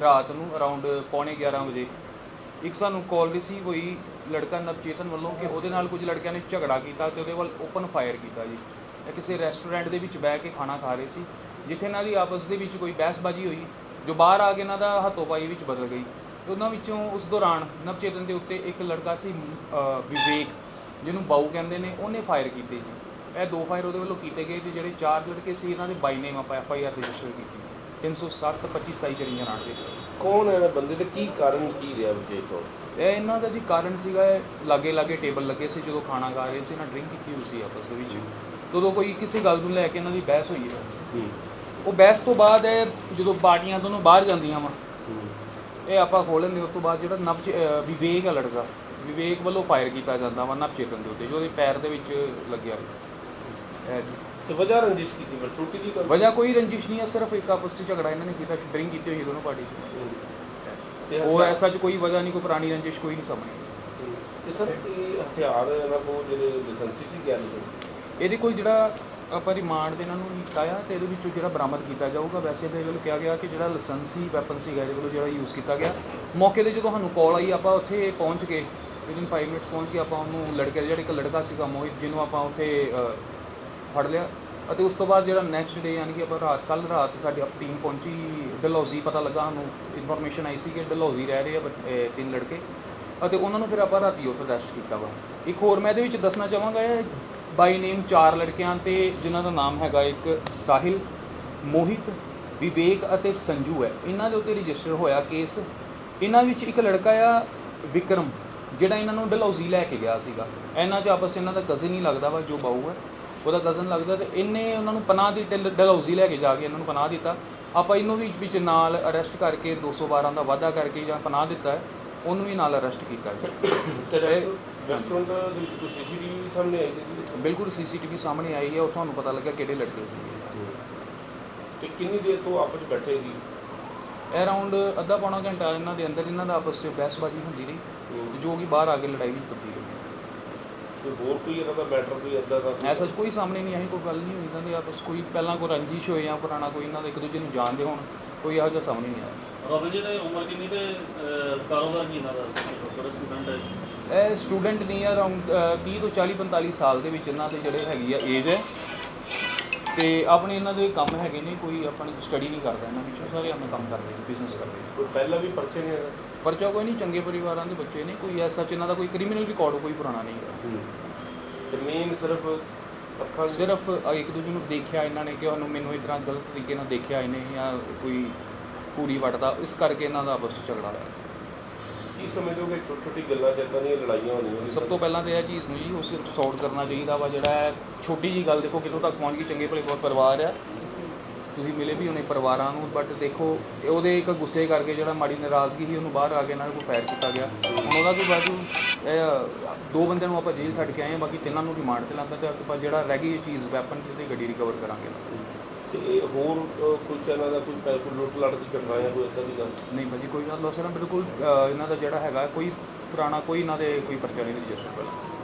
ਰਾਤ ਨੂੰ ਅਰਾਊਂਡ ਪੌਣੇ 11 ਵਜੇ। ਇੱਕ ਸਾਨੂੰ ਕਾਲ ਰਿਸੀਵ ਹੋਈ ਲੜਕਾ ਨਵਚੇਤਨ ਵੱਲੋਂ ਕਿ ਉਹਦੇ ਨਾਲ ਕੁਝ ਲੜਕਿਆਂ ਨੇ ਝਗੜਾ ਕੀਤਾ ਤੇ ਉਹਦੇ ਵੱਲ ਓਪਨ ਫਾਇਰ ਕੀਤਾ ਜੀ। ਇਹ ਕਿਸੇ ਰੈਸਟੋਰੈਂਟ ਦੇ ਵਿੱਚ ਬਹਿ ਕੇ ਖਾਣਾ ਖਾ ਰਹੇ ਸੀ, ਜਿੱਥੇ ਇਹਨਾਂ ਦੀ ਆਪਸ ਦੇ ਵਿੱਚ ਕੋਈ ਬਹਿਸਬਾਜ਼ੀ ਹੋਈ, ਜੋ ਬਾਹਰ ਆ ਕੇ ਇਹਨਾਂ ਦਾ ਹੱਥੋਂਪਾਈ ਵਿੱਚ ਬਦਲ ਗਈ। ਉਹਨਾਂ ਵਿੱਚੋਂ ਉਸ ਦੌਰਾਨ ਨਵਚੇਤਨ ਦੇ ਉੱਤੇ ਇੱਕ ਲੜਕਾ ਸੀ ਵਿਵੇਕ, ਜਿਹਨੂੰ ਬਾਊ ਕਹਿੰਦੇ ਨੇ, ਉਹਨੇ ਫਾਇਰ ਕੀਤੇ ਜੀ। ਇਹ ਦੋ ਫਾਇਰ ਉਹਦੇ ਵੱਲੋਂ ਕੀਤੇ ਗਏ ਤੇ ਜਿਹੜੇ ਚਾਰ ਲੜਕੇ ਸੀ, ਇਹਨਾਂ ਦੇ ਬਾਈ ਨੇਮ ਆਪਾਂ ਐਫ ਆਈ ਆਰ ਰਜਿਸਟਰ ਕੀਤੀ। 307 25 27 ਚਰੀਆਂ ਨਾਲ ਦੇ। ਕੌਣ ਹੈ ਇਹ ਬੰਦੇ ਤੇ ਕੀ ਕਾਰਨ ਕੀ ਰਿਹਾ ਵਿਸ਼ੇਸ਼ ਤੌਰ ਤੇ? ਇਹ ਇਹਨਾਂ ਦਾ ਜੀ ਕਾਰਨ ਸੀਗਾ ਇਹ ਲਾਗੇ ਲਾਗੇ ਟੇਬਲ ਲੱਗੇ ਸੀ ਜਦੋਂ ਖਾਣਾ ਖਾ ਰਹੇ ਸੀ ਇਹਨਾਂ ਡਰਿੰਕ ਕੀਤੀ ਹੋਈ ਸੀ ਆਪਸ ਦੇ ਵਿੱਚ। ਜਦੋਂ ਕੋਈ ਕਿਸੇ ਗੱਲ ਨੂੰ ਲੈ ਕੇ ਇਹਨਾਂ ਦੀ ਬਹਿਸ ਹੋਈ ਹੈ। ਹੂੰ। ਉਹ ਬਹਿਸ ਤੋਂ ਬਾਅਦ ਇਹ ਜਦੋਂ ਪਾਰਟੀਆਂ ਤੋਂ ਬਾਹਰ ਜਾਂਦੀਆਂ ਵਾ ਹੂੰ। ਇਹ ਆਪਾਂ ਖੋਲ੍ਹ ਲੈਂਦੇ ਉਸ ਤੋਂ ਬਾਅਦ ਜਿਹੜਾ ਨਵ ਵਿਵੇਕ ਆ ਲੜਕਾ ਵਿਵੇਕ ਵੱਲੋਂ ਫਾਇਰ ਕੀਤਾ ਜਾਂਦਾ ਵਾ ਨਵ ਚੇਤਨ ਦੇ ਉੱਤੇ ਜੋ ਉਹਦੇ ਪੈਰ ਦੇ ਵਿੱਚ ਲੱਗਿਆ। ਇਹ ਜੀ। ਤੇ ਵਜ੍ਹਾ ਰੰਜਿਸ਼ ਕੀ ਸੀ? ਪਰ ਛੋਟੀ ਜੀ ਗੱਲ? ਵਜ੍ਹਾ ਕੋਈ ਰੰਜਿਸ਼ ਨਹੀਂ ਹੈ ਸਿਰਫ ਇੱਕ ਆਪਸ ਵਿੱਚ ਝਗੜਾ ਇਹਨਾਂ ਨੇ ਕੀਤਾ ਡਰਿੰਕ ਕੀਤੀ ਹੋਈ ਦੋਨੋਂ ਪਾਰਟੀ ਸੀ ਤੇ ਹੋਰ ਐਸਾ ਚ ਕੋਈ ਵਜ੍ਹਾ ਨਹੀਂ ਕੋਈ ਪੁਰਾਣੀ ਰੰਜਿਸ਼ ਕੋਈ ਨਹੀਂ ਸਾਹਮਣੇ। ਤੇ ਸਰ ਇਹ ਹਥਿਆਰ ਇਹਨਾਂ ਕੋਲ ਜਿਹੜੇ ਲਾਇਸੈਂਸੀ ਸੀ ਗਿਆ ਨਹੀਂ ਇਹਦੇ ਕੋਲ ਜਿਹੜਾ ਆਪਾਂ ਰਿਮਾਂਡ ਦੇ ਇਹਨਾਂ ਨੂੰ ਲਿਖਾਇਆ ਤੇ ਇਹਦੇ ਵਿੱਚੋਂ ਜਿਹੜਾ ਬਰਾਮਦ ਕੀਤਾ ਜਾਊਗਾ ਵੈਸੇ ਇਹਦੇ ਵੱਲੋਂ ਕਿਹਾ ਗਿਆ ਕਿ ਜਿਹੜਾ ਲਾਇਸੈਂਸੀ ਵੈਪਨ ਸੀਗਾ ਇਹਦੇ ਵੱਲੋਂ ਜਿਹੜਾ ਯੂਜ਼ ਕੀਤਾ ਗਿਆ। ਮੌਕੇ ਤੇ ਜਦੋਂ ਸਾਨੂੰ ਕਾਲ ਆਈ ਆਪਾਂ ਉੱਥੇ ਪਹੁੰਚ ਕੇ ਵਿਦਿਨ 5 ਮਿੰਟਸ ਪਹੁੰਚ ਕੇ ਆਪਾਂ ਉਹਨੂੰ ਲੜਕੇ ਜਿਹੜਾ ਇੱਕ ਲੜਕਾ ਸੀਗਾ ਮੋਹਿਤ ਜਿਹਨੂੰ ਆਪਾਂ ਉੱਥੇ ਅ, ਫੜ ਲਿਆ। ਅਤੇ ਉਸ ਤੋਂ ਬਾਅਦ ਜਿਹੜਾ ਨੈਕਸਟ ਡੇ ਯਾਨੀ ਕਿ ਆਪਾਂ ਰਾਤ ਕੱਲ ਰਾਤ ਸਾਡੀ ਆਪ ਟੀਮ ਪਹੁੰਚੀ, ਡਲਹੌਜ਼ੀ ਪਤਾ ਲੱਗਾ ਸਾਨੂੰ ਇਨਫੋਰਮੇਸ਼ਨ ਆਈ ਸੀ ਕਿ ਡਲਹੌਜ਼ੀ ਰਹਿ ਰਹੇ ਆ ਬੱਚ- ਤਿੰਨ ਲੜਕੇ ਅਤੇ ਉਹਨਾਂ ਨੂੰ ਫਿਰ ਆਪਾਂ ਰਾਤੀ ਉੱਥੇ ਅਰੈਸਟ ਕੀਤਾ ਵਾ। ਇੱਕ ਹੋਰ ਮੈਂ ਇਹਦੇ ਵਿੱਚ ਦੱਸਣਾ ਚਾਹਾਂਗਾ, ਇਹ ਬਾਈ ਨੇਮ ਚਾਰ ਲੜਕਿਆਂ ਤੇ ਜਿਨ੍ਹਾਂ ਦਾ ਨਾਮ ਹੈਗਾ ਇੱਕ ਸਾਹਿਲ, ਮੋਹਿਤ, ਵਿਵੇਕ ਅਤੇ ਸੰਜੂ ਹੈ। ਇਹਨਾਂ ਦੇ ਉੱਤੇ ਰਜਿਸਟਰ ਹੋਇਆ ਕੇਸ ਇਹਨਾਂ ਵਿੱਚ ਇੱਕ ਲੜਕਾ ਆ, ਵਿਕਰਮ, ਜਿਹੜਾ ਇਹਨਾਂ ਨੂੰ ਡਲਹੌਜ਼ੀ ਲੈ ਕੇ ਗਿਆ ਸੀਗਾ। ਇਹਨਾਂ 'ਚ ਆਪਸ ਇਹਨਾਂ ਦਾ ਕਜ਼ਨ ਹੀ ਲੱਗਦਾ ਵਾ, ਜੋ ਬਾਊ ਹੈ। ਉਹਦਾ ਕਜ਼ਨ ਲੱਗਦਾ ਤੇ ਇਹਨੇ ਉਹਨਾਂ ਨੂੰ ਪਨਾਹ ਦੀ ਡਲ- ਡਲਹੌਜ਼ੀ ਲੈ ਕੇ ਜਾ ਕੇ ਇਹਨਾਂ ਨੂੰ ਪਨਾਹ ਦਿੱਤਾ। ਆਪਾਂ ਇਹਨੂੰ ਵੀ ਵਿੱਚ ਨਾਲ ਅਰੈਸਟ ਕਰਕੇ 212 ਦਾ ਵਾਅਦਾ ਕਰਕੇ ਜਾਂ ਪਨਾਹ ਦਿੱਤਾ ਹੈ ਉਹਨੂੰ ਵੀ ਨਾਲ ਅਰੈਸਟ ਕੀਤਾ ਗਿਆ। ਤੇ ਰੈਸਟੋਰੈਂਟ ਦੇ ਵਿੱਚ ਕੋਈ ਸੀਸੀਟੀਵੀ ਸਾਹਮਣੇ ਆਈ ਸੀ ਬਿਲਕੁਲ ਸੀਸੀਟੀਵੀ ਸਾਹਮਣੇ ਆਈ ਹੈ ਉਹ ਤੁਹਾਨੂੰ ਪਤਾ ਲੱਗਾ ਕਿਹੜੇ ਲੜਕੇ ਸੀ। ਤੇ ਕਿੰਨੀ ਦੇਰ ਤੋਂ ਆਪਸ ਵਿੱਚ ਬੈਠੇ ਸੀ? ਅਰਾਊਂਡ ਅੱਧਾ ਪੌਣਾ ਘੰਟਾ ਇਹਨਾਂ ਦੇ ਅੰਦਰ ਇਹਨਾਂ ਦਾ ਆਪਸ ਵਿੱਚ ਬਹਿਸਬਾਜ਼ੀ ਹੁੰਦੀ ਰਹੀ ਜੋ ਕਿ ਬਾਹਰ ਆ ਕੇ ਲੜਾਈ ਵਿੱਚ ਤਬਦੀਲ ਹੋ ਤੇ ਹੋਰ ਕੋਈ ਇਹਨਾਂ ਦਾ ਮੈਟਰ ਕੋਈ ਏਦਾਂ ਦਾ ਐਸਾ ਕੋਈ ਸਾਹਮਣੇ ਨਹੀਂ ਆਈ ਕੋਈ ਗੱਲ ਨਹੀਂ ਹੋਈ ਇਹਨਾਂ ਦੇ ਆਪਸ ਕੋਈ ਪਹਿਲਾਂ ਕੋਈ ਰੰਜਿਸ਼ ਹੋਏ ਜਾਂ ਪੁਰਾਣਾ ਕੋਈ ਇਹਨਾਂ ਦਾ ਇੱਕ ਦੂਜੇ ਨੂੰ ਜਾਣਦੇ ਹੋਣ ਕੋਈ ਇਹੋ ਜਿਹਾ ਸਾਹਮਣੇ ਨਹੀਂ ਆਇਆ। ਰੋਬਿਨ ਜੀ ਦੀ ਉਮਰ ਕਿੰਨੀ ਤੇ ਅਹ, ਕਾਰੋਬਾਰ ਕੀ ਇਹਨਾਂ ਦਾ? ਛੋਟਾ ਸਟੂਡੈਂਟ ਹੈ। ਇਹ ਸਟੂਡੈਂਟ ਨਹੀਂ ਆ ਅਰਾਊਂਡ 30 ਤੋਂ 40 45 ਸਾਲ ਦੇ ਵਿੱਚ ਇਹਨਾਂ ਦੇ ਜਿਹੜੇ ਹੈਗੀ ਆ ਏਜ ਹੈ। ਤੇ ਆਪਣੇ ਇਹਨਾਂ ਦੇ ਕੰਮ ਹੈਗੇ ਨੇ ਕੋਈ ਆਪਣੀ ਸਟੱਡੀ ਨਹੀਂ ਕਰਦਾ ਇਹਨਾਂ ਵਿੱਚੋਂ ਸਾਰੇ ਆਪਣੇ ਕੰਮ ਕਰਦੇ ਨੇ ਬਿਜ਼ਨਸ ਕਰਦੇ ਨੇ। ਕੋਈ ਪਹਿਲਾਂ ਵੀ ਪਰਚੇ ਨਹੀਂ ਹੈਗਾ ਪਰਚਾ ਕੋਈ ਨਹੀਂ ਚੰਗੇ ਪਰਿਵਾਰਾਂ ਦੇ ਬੱਚੇ ਨੇ ਕੋਈ ਐਸਾ ਚ ਇਹਨਾਂ ਦਾ ਕੋਈ ਕ੍ਰਿਮੀਨਲ ਰਿਕਾਰਡ ਕੋਈ ਪੁਰਾਣਾ ਨਹੀਂ ਹੈ। ਤੇ ਮੇਨ ਸਿਰਫ ਅੱਖਾਂ ਦੀ- ਸਿਰਫ ਇੱਕ ਦੂਜੇ ਨੂੰ ਦੇਖਿਆ ਇਹਨਾਂ ਨੇ ਕਿ ਉਹਨੂੰ ਮੈਨੂੰ ਇਸ ਤਰ੍ਹਾਂ ਗਲਤ ਤਰੀਕੇ ਨਾਲ ਦੇਖਿਆ ਇਹਨੇ ਜਾਂ ਕੋਈ ਪੂਰੀ ਵਟਦਾ ਇਸ ਕਰਕੇ ਇਹਨਾਂ ਦਾ ਆਪਸ ਵਿੱਚ ਝਗੜਾ ਹੋਇਆ। ਕੀ ਸਮਝਦੇ ਹੋ ਕਿ ਛੋਟੀ ਛੋਟੀ ਗੱਲਾਂ ਤੇ ਦੀਆਂ ਲੜਾਈਆਂ ਹੋਣੀਆਂ ਸਭ ਤੋਂ ਪਹਿਲਾਂ ਤਾਂ ਇਹ ਚੀਜ਼ ਨੂੰ ਜੀ ਉਹ ਸਿਰਫ ਸੌਟ ਕਰਨਾ ਚਾਹੀਦਾ ਵਾ, ਜਿਹੜਾ ਹੈ ਛੋਟੀ ਜੀ ਗੱਲ ਦੇਖੋ, ਕਿੱਥੋਂ ਤੱਕ ਪਹੁੰਚ ਗਈ, ਚੰਗੇ ਭਲੇ ਬਹੁਤ ਪਰਿਵਾਰ ਆ। ਤੁਸੀਂ ਮਿਲੇ ਵੀ ਹੋਣੇ ਪਰਿਵਾਰਾਂ ਨੂੰ ਬਟ ਦੇਖੋ, ਇਹ ਉਹਦੇ ਇੱਕ ਗੁੱਸੇ ਕਰਕੇ ਜਿਹੜਾ ਮਾੜੀ ਨਾਰਾਜ਼ਗੀ ਸੀ, ਉਹਨੂੰ ਬਾਹਰ ਆ ਕੇ ਇਹਨਾਂ ਨੂੰ ਫਾਇਰ ਕੀਤਾ ਗਿਆ। ਹੁਣ ਉਹਦਾ ਕੋਈ ਬਾਜੂ? ਇਹ, ਦੋ ਬੰਦਿਆਂ ਨੂੰ ਆਪਾਂ ਜੇਲ੍ਹ ਛੱਡ ਕੇ ਆਏ ਹਾਂ ਬਾਕੀ ਤਿੰਨਾਂ ਨੂੰ ਰਿਮਾਂਡ ਤੇ ਲਾਂਦਾ ਤੇ ਆਪਾਂ ਜਿਹੜਾ ਰਹਿ ਗਈ ਇਹ ਚੀਜ਼ ਵੈਪਨ ਤੇ ਗੱਡੀ ਰਿਕਵਰ ਕਰਾਂਗੇ। ਤੇ ਹੋਰ ਅ, ਇਹਨਾਂ ਦਾ ਕੋਈ ਪੈ- ਕੋਈ ਲੁੱਟ ਲੜ ਦੀ ਘਟਨਾ ਜਾਂ ਕੋਈ ਏਦਾਂ ਦੀ ਗੱਲ? ਨਹੀਂ ਭਾਜੀ ਕੋਈ ਗੱਲ ਦੱਸਣਾ ਬਿਲਕੁਲ ਅ, ਇਹਨਾਂ ਦਾ ਜਿਹੜਾ ਹੈਗਾ ਕੋਈ ਪੁਰਾਣਾ ਕੋਈ ਇਹਨਾਂ ਦੇ ਕੋਈ ਪਰਚਾ ਨਹੀਂ ਰਜਿਸਟਰ ਪਹਿਲਾਂ।